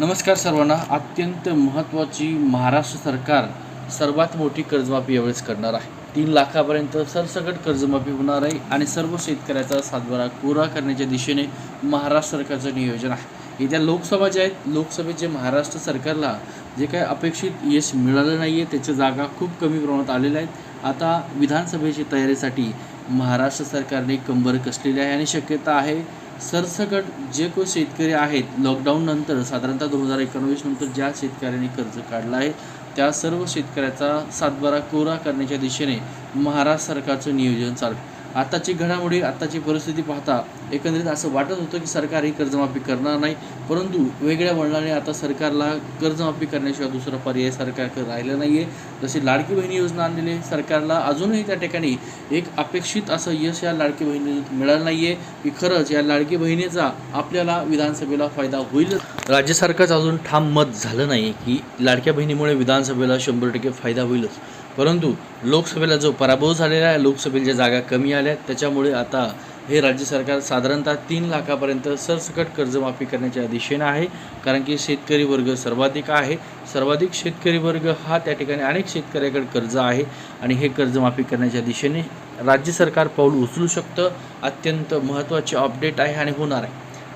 नमस्कार सर्वांना. अत्यंत महत्त्वाची महाराष्ट्र सरकार सर्वात मोठी कर्जमाफी यावेळेस करणार आहे. तीन लाखापर्यंत सरसकट कर्जमाफी होणार आहे आणि सर्व शेतकऱ्याचा सातबारा कोरा करण्याच्या दिशेने महाराष्ट्र सरकारचं नियोजन आहे. येत्या लोकसभा ज्या आहेत लोकसभेत जे महाराष्ट्र सरकारला जे काही अपेक्षित यश मिळालं नाही आहे त्याच्या जागा खूप कमी प्रमाणात आलेल्या आहेत. आता विधानसभेची तयारीसाठी महाराष्ट्र सरकारने कंबर कसलेली आहे आणि शक्यता आहे सरसकट जे कोण शेतकरी आहेत लॉकडाऊन नंतर साधारणतः दोन हजार एकोणवीस नंतर ज्या शेतकऱ्यांनी कर्ज काढलं आहे त्या सर्व शेतकऱ्याचा सातबारा कोरा करण्याच्या दिशेने महाराष्ट्र सरकारचं नियोजन चालू आताची घडामोडी आताची परिस्थिती पाहता एकंदरीत असं वाटत होतं की सरकार ही कर्जमाफी करणार नाही परंतु वेगळ्या वळणाने आता सरकारला कर्जमाफी करण्याशिवाय दुसरा पर्याय सरकार राहिला नाही आहे जशी लाडकी बहिणी योजना आणलेली आहे सरकारला अजूनही त्या ठिकाणी एक अपेक्षित असं यश या लाडकी बहिणी मिळालं नाही आहे की खरंच या लाडकी बहिणीचा आपल्याला विधानसभेला फायदा होईल. राज्य सरकारचं अजून ठाम मत झालं नाही की लाडक्या बहिणीमुळे विधानसभेला शंभर टक्के फायदा होईलच. परंतु लोकसभेला जो पराभव झालेला आहे लोकसभेच्या ज्या जागा कमी आल्या आहेत त्याच्यामुळे आता हे राज्य सरकार साधारणतः तीन लाखापर्यंत सरसकट कर्जमाफी करण्याच्या दिशेनं आहे. कारण की शेतकरी वर्ग सर्वाधिक आहे. सर्वाधिक शेतकरी वर्ग हा त्या ठिकाणी अनेक शेतकऱ्याकडे कर्ज आहे. आणि हे कर्जमाफी करण्याच्या दिशेने राज्य सरकार पाऊल उचलू शकतं. अत्यंत महत्त्वाचे अपडेट आहे आणि होणार आहे.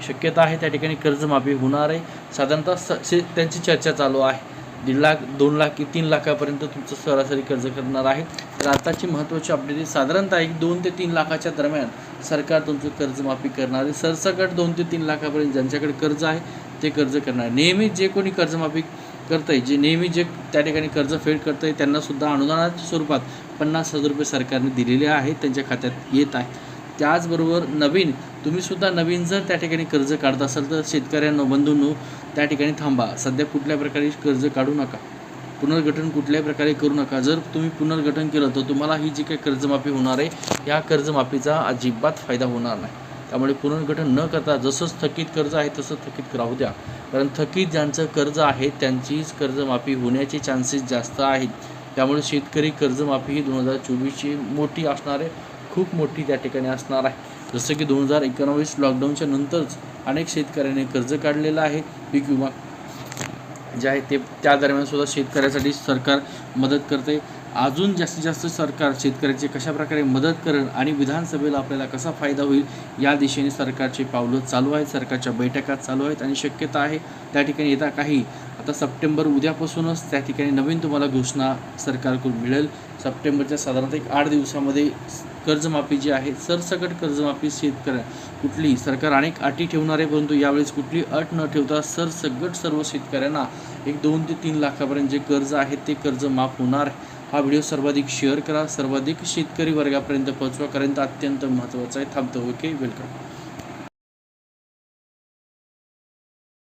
शक्यता आहे त्या ठिकाणी कर्जमाफी होणार आहे. साधारणतः स शे त्यांची चर्चा चालू आहे. दीड लाख दोन लाख की तीन लाखापर्यंत तुमचं सरासरी कर्ज करणार आहे. तर आताची महत्त्वाची अपडेट आहे साधारणतः एक दोन ते तीन लाखाच्या दरम्यान सरकार तुमचं कर्जमाफी करणार आहे. सरसकट दोन ते तीन लाखापर्यंत ज्यांच्याकडे कर्ज आहे ते कर्ज करणार आहे. नेहमी जे कोणी कर्जमाफी करतं आहे जे नेहमी जे त्या ठिकाणी कर्ज फेड करतं आहे त्यांनासुद्धा अनुदानाच्या स्वरूपात पन्नास हजार रुपये सरकारने दिलेले आहेत त्यांच्या खात्यात येत आहे. त्याचबरोबर नवीन तुम्हीसुद्धा नवीन जर त्या ठिकाणी कर्ज काढत असाल तर शेतकऱ्यांनो बंधूंनो त्या ठिकाणी थांबा. सध्या कुठल्या प्रकारे कर्ज काढू नका. पुनर्गठन कुठल्याही प्रकारे करू नका. जर तुम्ही पुनर्गठन केलं तर तुम्हाला ही जी काही कर्जमाफी होणार आहे या कर्जमाफीचा अजिबात फायदा होणार नाही. त्यामुळे पुनर्गठन न करता जसं थकीत कर्ज आहे तसं थकीत राहू द्या. कारण थकीत ज्यांचं कर्ज आहे त्यांचीच कर्जमाफी होण्याचे चान्सेस जास्त आहेत. त्यामुळे शेतकरी कर्जमाफी ही दोन हजार चोवीसची मोठी असणार आहे. खूप मोठी त्या ठिकाणी असणार आहे. जसं की दोन हजार एकोणावीस लॉकडाऊनच्या नंतरच अनेक शेतकऱ्यांनी कर्ज काढलेलं आहे. पीक विमा जे आहे ते त्या दरम्यान सुद्धा शेतकऱ्यासाठी सरकार मदत करते. अजून जास्तीत जास्त सरकार शेतकऱ्याची कशा प्रकारे मदत करेल आणि विधानसभेला आपल्याला कसा फायदा होईल या दिशेने सरकारची पावलं चालू आहेत सरकारच्या बैठका चालू आहेत आणि शक्यता आहे त्या ठिकाणी येता काही आता सप्टेंबर उद्यापासूनच त्या ठिकाणी नवीन तुम्हाला घोषणा सरकारकडून मिळेल सप्टेंबरच्या साधारणतः एक आठ दिवसामध्ये कर्जमाफी जी आहे सरसकट कर्जमाफी शेतकऱ्या कुठली सरकार अनेक अटी ठेवणार आहे परंतु यावेळेस कुठली अट न ठेवता सरसकट सर्व शेतकऱ्यांना एक दोन ते तीन लाखापर्यंत जे कर्ज आहे ते कर्ज माफ होणार आहे. हा व्हिडिओ सर्वाधिक शेअर करा सर्वाधिक शेतकरी वर्गापर्यंत पोहोचवा कारण अत्यंत महत्त्वाचा आहे. थांबतो. Okay welcome.